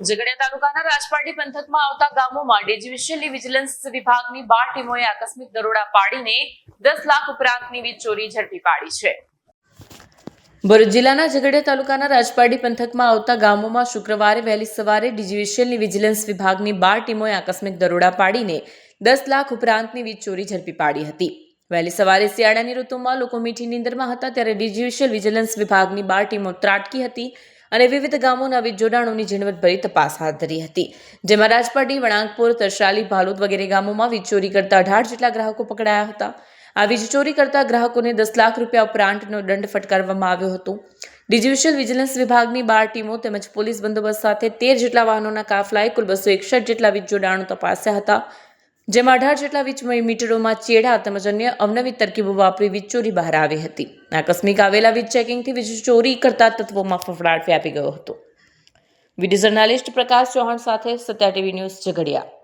ઝઘડિયા તાલુકાના રાજપાટી પંથકમાં આવતા ગામોમાં ડિવિઝનલી વિજિલન્સ વિભાગની બાર ટીમોએ આકસ્મિક દરોડા પાડીને દસ લાખ ઉપરાંતની વીજ ચોરી ઝડપી પાડી છે. ભરૂચ જિલ્લાના ઝઘડિયા તાલુકાના રાજપાડી પંથકમાં આવતા ગામોમાં શુક્રવારે વહેલી સવારે ડિજિવિશિયલની વિજિલન્સ વિભાગની બાર ટીમોએ આકસ્મિક દરોડા પાડીને દસ લાખ ઉપરાંતની વીજ ચોરી ઝડપી પાડી હતી. વહેલી સવારે શિયાળાની ઋતુમાં લોકો મીઠી નીંદરમાં હતા ત્યારે ડિજ્યુશિયલ વિજિલન્સ વિભાગની બાર ટીમો ત્રાટકી હતી અને વિવિધ ગામોના વીજ જોડાણોની ઝીણવટભરી તપાસ હાથ ધરી હતી, જેમાં રાજપાટી, વણાંકપુર, તરસાલી, ભાલોદ વગેરે ગામોમાં વીજ ચોરી કરતા અઢાર જેટલા ગ્રાહકો પકડાયા હતા. આ વીજ ચોરી કરતા ગ્રાહકોને દસ લાખ રૂપિયા ઉપરાંતનો દંડ ફટકારવામાં આવ્યો હતો. ડિજ્યુશિયલ વિજિલન્સ વિભાગની બાર ટીમો તેમજ પોલીસ બંદોબસ્ત સાથે તેર જેટલા વાહનોના કાફલાએ કુલ બસો એકસઠ જેટલા વીજ જોડાણો તપાસ્યા હતા. જેમાં અઢાર જેટલા વીજ મીટરોમાં ચેડા તેમજ અન્ય અવનવી તરકીબો વાપરી વીજ ચોરી બહાર આવી હતી. આકસ્મિક આવેલા વીજ ચેકિંગથી વીજ ચોરી કરતા તત્વોમાં ફફડાટ વ્યાપી ગયો હતો. વીડિયો જર્નાલિસ્ટ પ્રકાશ ચૌહાણ સાથે સત્યા ટીવી ન્યૂઝ ઝઘડિયા.